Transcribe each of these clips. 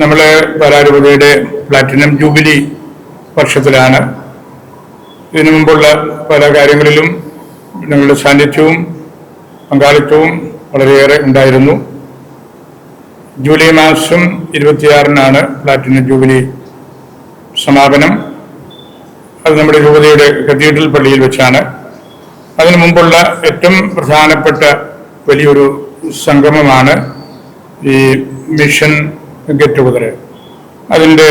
നമ്മൾ പാലാരൂപതയുടെ platinum jubilee വർഷത്തിലാണ്. ഇതിനു മുമ്പുള്ള പല കാര്യങ്ങളിലും നമ്മുടെ സാന്നിധ്യവും പങ്കാളിത്തവും വളരെയേറെ ഉണ്ടായിരുന്നു. ജൂലൈ മാസം ഇരുപത്തിയാറിനാണ് പ്ലാറ്റിനം ജൂബിലി സമാപനം. അത് നമ്മുടെ രൂപതയുടെ കത്തീഡ്രൽ പള്ളിയിൽ വെച്ചാണ്. അതിനു മുമ്പുള്ള ഏറ്റവും പ്രധാനപ്പെട്ട വലിയൊരു സംഗമമാണ് ഈ മിഷൻ ഗെറ്റ് ടുഗദർ അതിന്റെ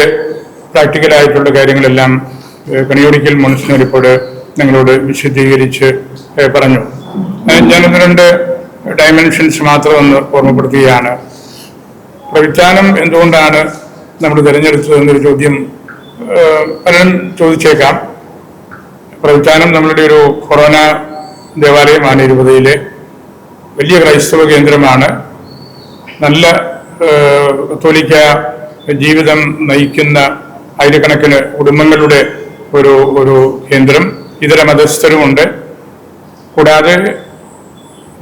പ്രാക്ടിക്കലായിട്ടുള്ള കാര്യങ്ങളെല്ലാം കണിയൊടിക്കൽ മുൻസിനൽ ഇപ്പോൾ നിങ്ങളോട് വിശദീകരിച്ച് പറഞ്ഞു. ഞാനൊന്ന് രണ്ട് ഡയമെൻഷൻസ് മാത്രം ഒന്ന് ഓർമ്മപ്പെടുത്തുകയാണ്. പ്രവിധാനം എന്തുകൊണ്ടാണ് നമ്മൾ തിരഞ്ഞെടുത്തത് എന്നൊരു ചോദ്യം പലരും ചോദിച്ചേക്കാം. പ്രവിധാനം നമ്മളുടെ ഒരു കൊറോണ ദേവാലയമാണ് ഇരുപതയിലെ വലിയ ക്രൈസ്തവ കേന്ദ്രമാണ്. നല്ല കത്തോലിക്ക ജീവിതം നയിക്കുന്ന ആയിരക്കണക്കിന് കുടുംബങ്ങളുടെ ഒരു ഒരു കേന്ദ്രം ഇതര മതസ്ഥരുമുണ്ട്. കൂടാതെ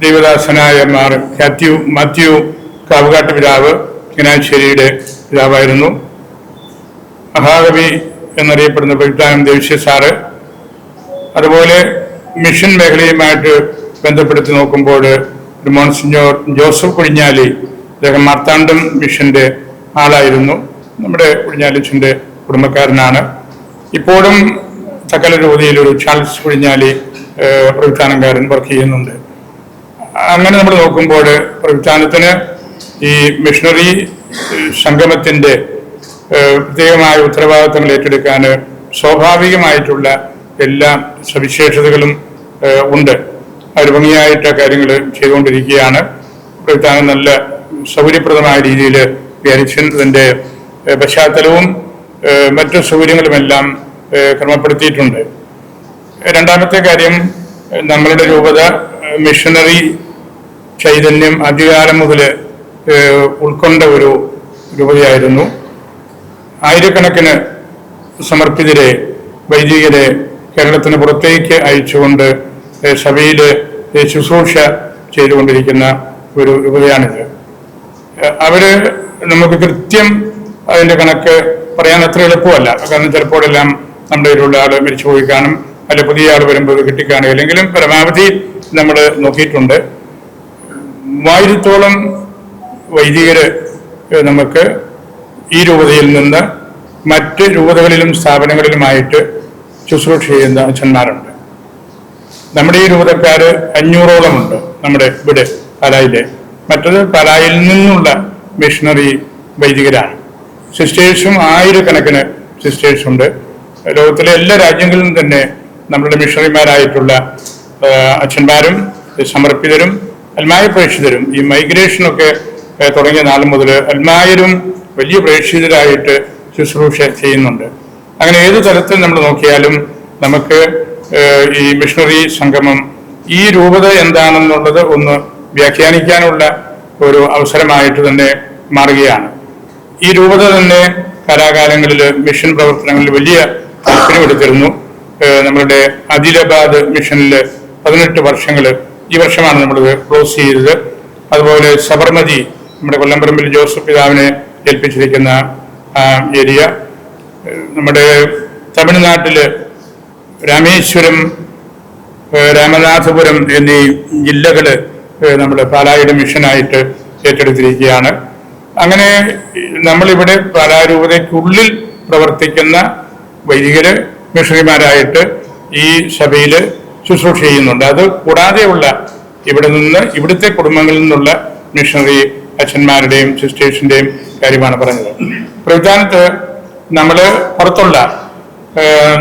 ദേവദാസനായ മാർ കാത്യു മാത്യു കാവുകാട്ട് പിതാവ് കിനാശ്ശേരിയുടെ പിതാവായിരുന്നു. മഹാകവി എന്നറിയപ്പെടുന്ന പ്രവിധാനം ദേവസ്യ സാറ്. അതുപോലെ മിഷൻ മേഖലയുമായിട്ട് ബന്ധപ്പെടുത്തി നോക്കുമ്പോൾ മോൺസിഞ്ഞോർ ജോസഫ് കുഴിഞ്ഞാലി അദ്ദേഹം മാർത്താണ്ഡം മിഷന്റെ ആളായിരുന്നു. നമ്മുടെ കുഴിഞ്ഞാലിച്ചന്റെ കുടുംബക്കാരനാണ്. ഇപ്പോഴും സകല രൂപതയിൽ ഒരു ചാൾസ് കുഴിഞ്ഞാലി പ്രവിധാനക്കാരൻ വർക്ക് ചെയ്യുന്നുണ്ട്. അങ്ങനെ നമ്മൾ നോക്കുമ്പോൾ പ്രവിധാനത്തിന് ഈ മിഷണറി സംഗമത്തിന്റെ പ്രത്യേകമായ ഉത്തരവാദിത്തങ്ങൾ ഏറ്റെടുക്കാൻ സ്വാഭാവികമായിട്ടുള്ള എല്ലാ സവിശേഷതകളും ഉണ്ട്. അവർ ഭംഗിയായിട്ട് കാര്യങ്ങൾ ചെയ്തുകൊണ്ടിരിക്കുകയാണ്. പ്രവിധാനം നല്ല സൗകര്യപ്രദമായ രീതിയിൽ ധ്യാനിച്ചതിന്റെ പശ്ചാത്തലവും മറ്റു സൗകര്യങ്ങളുമെല്ലാം ക്രമപ്പെടുത്തിയിട്ടുണ്ട്. രണ്ടാമത്തെ കാര്യം നമ്മളുടെ രൂപത മിഷണറി ചൈതന്യം അധികാരം മുതൽ ഉൾക്കൊണ്ട ഒരു രൂപതയായിരുന്നു. ആയിരക്കണക്കിന് സമർപ്പിതരെ വൈദികരെ കേരളത്തിന് പുറത്തേക്ക് അയച്ചുകൊണ്ട് സഭയിൽ ശുശ്രൂഷ ചെയ്തുകൊണ്ടിരിക്കുന്ന ഒരു രൂപതയാണിത്. അവർ നമുക്ക് കൃത്യം അതിന്റെ കണക്ക് പറയാൻ അത്ര എളുപ്പമല്ല. കാരണം ചിലപ്പോഴെല്ലാം നമ്മുടെ കയ്യിലുള്ള ആൾ മരിച്ചു പോയി കാണും അല്ലെ പുതിയ ആൾ വരുമ്പോൾ കിട്ടിക്കാണും അല്ലെങ്കിലും പരമാവധി നമ്മൾ നോക്കിയിട്ടുണ്ട്. മൂവായിരത്തോളം വൈദികര് നമുക്ക് ഈ രൂപതയിൽ നിന്ന് മറ്റ് രൂപതകളിലും സ്ഥാപനങ്ങളിലുമായിട്ട് ശുശ്രൂഷ ചെയ്യുന്ന അച്ഛന്മാരുണ്ട് നമ്മുടെ ഈ രൂപതക്കാര് അഞ്ഞൂറോളം ഉണ്ട് നമ്മുടെ ഇവിടെ പാലായിലെ. മറ്റത് പലായിൽ നിന്നുള്ള മിഷണറി വൈദികരാണ്. സിസ്റ്റേഴ്സും ആയിരക്കണക്കിന് സിസ്റ്റേഴ്സ് ഉണ്ട്. ലോകത്തിലെ എല്ലാ രാജ്യങ്ങളിലും തന്നെ നമ്മളുടെ മിഷണറിമാരായിട്ടുള്ള അച്ഛന്മാരും സമർപ്പിതരും അൽമായ പ്രേക്ഷിതരും ഈ മൈഗ്രേഷനൊക്കെ തുടങ്ങിയ നാൾ മുതൽ അൽമായരും വലിയ പ്രേക്ഷിതരായിട്ട് ശുശ്രൂഷ ചെയ്യുന്നുണ്ട്. അങ്ങനെ ഏത് തരത്തിൽ നമ്മൾ നോക്കിയാലും നമുക്ക് ഈ മിഷണറി സംഗമം ഈ രൂപത എന്താണെന്നുള്ളത് ഒന്ന് വ്യാഖ്യാനിക്കാനുള്ള ഒരു അവസരമായിട്ട് തന്നെ മാറുകയാണ്. ഈ രൂപത തന്നെ കലാകാലങ്ങളിൽ മിഷൻ പ്രവർത്തനങ്ങളിൽ വലിയ താല്പര്യമെടുത്തിരുന്നു നമ്മളുടെ അദിലബാദ് മിഷനിൽ പതിനെട്ട് വർഷങ്ങൾ ഈ വർഷമാണ് നമ്മൾ ക്ലോസ് ചെയ്തത്. അതുപോലെ സബർമതി നമ്മുടെ കൊല്ലംപറമ്പിൽ ജോസഫ് പിതാവിനെ ഏൽപ്പിച്ചിരിക്കുന്ന ഏരിയ. നമ്മുടെ തമിഴ്നാട്ടിൽ രാമേശ്വരം രാമനാഥപുരം എന്നീ ജില്ലകൾ നമ്മുടെ പാലായുടെ മിഷനായിട്ട് ഏറ്റെടുത്തിരിക്കുകയാണ്. അങ്ങനെ നമ്മളിവിടെ പാലാരൂപതയ്ക്കുള്ളിൽ പ്രവർത്തിക്കുന്ന വൈദികര് മിഷണറിമാരായിട്ട് ഈ സഭയിൽ ശുശ്രൂഷ ചെയ്യുന്നുണ്ട്. അത് കൂടാതെയുള്ള ഇവിടെ നിന്ന് ഇവിടുത്തെ കുടുംബങ്ങളിൽ നിന്നുള്ള മിഷണറി അച്ഛന്മാരുടെയും സിസ്റ്റേഴ്സിന്റെയും കാര്യമാണ് പറഞ്ഞത്. പ്രവിധാനത്ത് നമ്മൾ പുറത്തുള്ള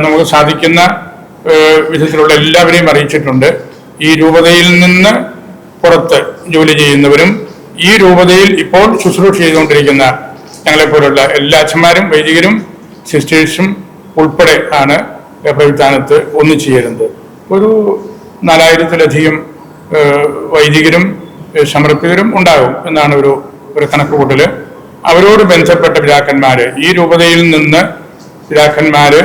നമുക്ക് സാധിക്കുന്ന വിധത്തിലുള്ള എല്ലാവരെയും അറിയിച്ചിട്ടുണ്ട്. ഈ രൂപതയിൽ നിന്ന് പുറത്ത് ജോലി ചെയ്യുന്നവരും ഈ രൂപതയിൽ ഇപ്പോൾ ശുശ്രൂഷ ചെയ്തുകൊണ്ടിരിക്കുന്ന ഞങ്ങളെപ്പോലുള്ള എല്ലാ അച്ഛന്മാരും വൈദികരും സിസ്റ്റേഴ്സും ഉൾപ്പെടെ ആണ് പ്രവിധാനത്ത് ഒന്നിച്ചുചേരുന്നത് ഒരു നാലായിരത്തിലധികം വൈദികരും സമർപ്പിതരും ഉണ്ടാകും എന്നാണ് ഒരു ഒരു കണക്കുകൂട്ടൽ അവരോട് ബന്ധപ്പെട്ട പിതാക്കന്മാര് ഈ രൂപതയിൽ നിന്ന് പിതാക്കന്മാര്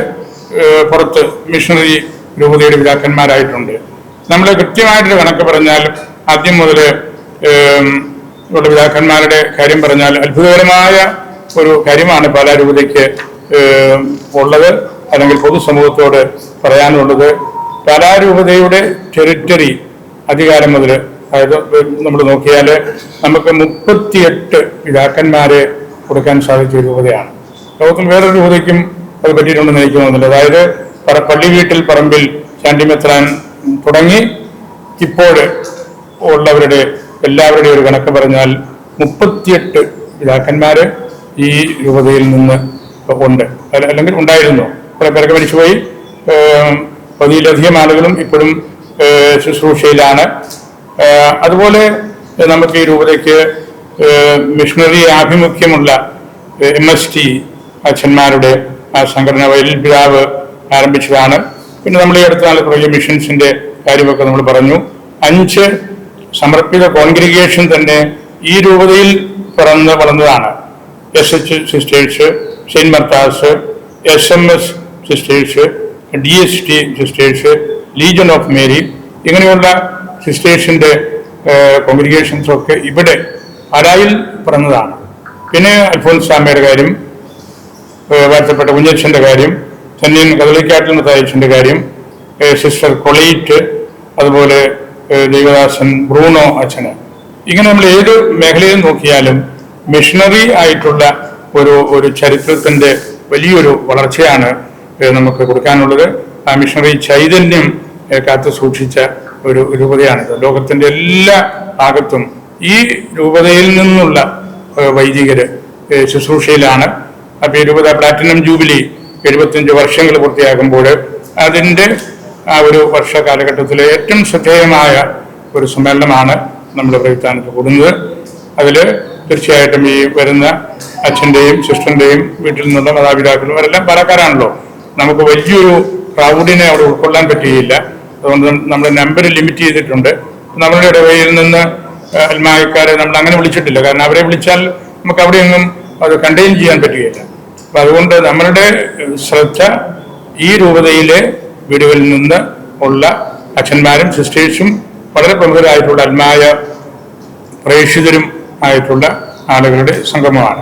ഏഹ്, പുറത്ത് മിഷണറി രൂപതയുടെ പിതാക്കന്മാരായിട്ടുണ്ട്. നമ്മൾ കൃത്യമായിട്ടൊരു കണക്ക് പറഞ്ഞാൽ ആദ്യം മുതൽ ഇവിടെ പിതാക്കന്മാരുടെ കാര്യം പറഞ്ഞാൽ അത്ഭുതകരമായ ഒരു കാര്യമാണ് പാലാരൂപതയ്ക്ക് ഉള്ളത് അല്ലെങ്കിൽ പൊതുസമൂഹത്തോട് പറയാനുള്ളത്. പാലാരൂപതയുടെ ടെറിറ്ററി അധികാരം മുതൽ അതായത് നമ്മൾ നോക്കിയാൽ നമുക്ക് മുപ്പത്തിയെട്ട് പിതാക്കന്മാരെ കൊടുക്കാൻ സാധിച്ച രൂപതയാണ്. ലോകത്തിൽ വേറൊരു രൂപതയ്ക്കും അത് പറ്റിയിട്ടുണ്ടെന്ന് എനിക്ക് തോന്നുന്നില്ല. അതായത് പള്ളി വീട്ടിൽ പറമ്പിൽ ചാണ്ടിമെത്രാൻ തുടങ്ങി ഇപ്പോൾ ഉള്ളവരുടെ എല്ലാവരുടെയും ഒരു കണക്ക് പറഞ്ഞാൽ മുപ്പത്തിയെട്ട് പിതാക്കന്മാര് ഈ രൂപതയിൽ നിന്ന് ഉണ്ട്. അല്ലെങ്കിൽ ഉണ്ടായിരുന്നു. കുറെ പേരൊക്കെ മരിച്ചുപോയി. പതിയിലധികം ആളുകളും ഇപ്പോഴും ശുശ്രൂഷയിലാണ്. അതുപോലെ നമുക്ക് ഈ രൂപതയ്ക്ക് മിഷണറി ആഭിമുഖ്യമുള്ള എം എസ് ടി അച്ഛന്മാരുടെ ആ സംഘടന വയലിൽ പിതാവ് ആരംഭിച്ചതാണ്. പിന്നെ നമ്മൾ ഈ അടുത്ത നാളെ കുറേ മിഷൻസിന്റെ കാര്യമൊക്കെ നമ്മൾ പറഞ്ഞു. അഞ്ച് സമർപ്പിത കോൺഗ്രിഗേഷൻ തന്നെ ഈ രൂപതയിൽ പിറന്ന് വളർന്നതാണ്. S H sisters saint Martha's S M S sisters D S T sisters legion of Mary ഇങ്ങനെയുള്ള സിസ്റ്റേഴ്സിന്റെ കോൺഗ്രിഗേഷൻസ് ഒക്കെ ഇവിടെ അരായിൽ പിറന്നതാണ്. പിന്നെ അൽഫോൻസ് കാര്യം വാഴ്ത്തപ്പെട്ട കുഞ്ഞച്ഛന്റെ കാര്യം ചെന്നൈൻ കദളിക്കാട്ടിൽ മത്തായച്ചന്റെ കാര്യം സിസ്റ്റർ കൊളീറ്റ് അതുപോലെ ദേവദാസൻ ബ്രൂണോ അച്ഛന്. ഇങ്ങനെ നമ്മൾ ഏത് മേഖലയിൽ നോക്കിയാലും മിഷണറി ആയിട്ടുള്ള ഒരു ഒരു ചരിത്രത്തിന്റെ വലിയൊരു വളർച്ചയാണ് നമുക്ക് കൊടുക്കാനുള്ളത്. ആ മിഷണറി ചൈതന്യം കാത്തു സൂക്ഷിച്ച ഒരു രൂപതയാണിത്. ലോകത്തിന്റെ എല്ലാ ഭാഗത്തും ഈ രൂപതയിൽ നിന്നുള്ള വൈദികര് ശുശ്രൂഷയിലാണ്. അപ്പൊ ഈ രൂപത പ്ലാറ്റിനം ജൂബിലി എഴുപത്തിയഞ്ച് വർഷങ്ങൾ പൂർത്തിയാകുമ്പോൾ അതിന്റെ ഒരു വർഷ കാലഘട്ടത്തിലെ ഏറ്റവും ശ്രദ്ധേയമായ ഒരു സമ്മേളനമാണ് നമ്മുടെ പ്രവിധാനത്ത് കൂടുന്നത്. അതിൽ തീർച്ചയായിട്ടും ഈ വരുന്ന അച്ഛന്റെയും സിസ്റ്ററിന്റെയും വീട്ടിൽ നിന്നുള്ള മാതാപിതാക്കളും അവരെല്ലാം പാലക്കാരാണല്ലോ. നമുക്ക് വലിയൊരു ക്രൗഡിനെ അവിടെ ഉൾക്കൊള്ളാൻ പറ്റുകയില്ല അതുകൊണ്ട് നമ്മൾ നമ്പർ ലിമിറ്റ് ചെയ്തിട്ടുണ്ട്. നമ്മളുടെ ഇടവയിൽ നിന്ന് അൽമായക്കാരെ നമ്മൾ അങ്ങനെ വിളിച്ചിട്ടില്ല. കാരണം അവരെ വിളിച്ചാൽ നമുക്ക് അവിടെയൊന്നും അത് കണ്ടെയ്ൻ ചെയ്യാൻ പറ്റുകയില്ല. അപ്പം അതുകൊണ്ട് നമ്മളുടെ ശ്രദ്ധ ഈ രൂപതയിലെ വീടുകളിൽ നിന്ന് ഉള്ള അച്ഛന്മാരും സിസ്റ്റേഴ്സും വളരെ പ്രമുഖരായിട്ടുള്ള അന്മായ പ്രേക്ഷിതരും ആയിട്ടുള്ള ആളുകളുടെ സംഗമമാണ്.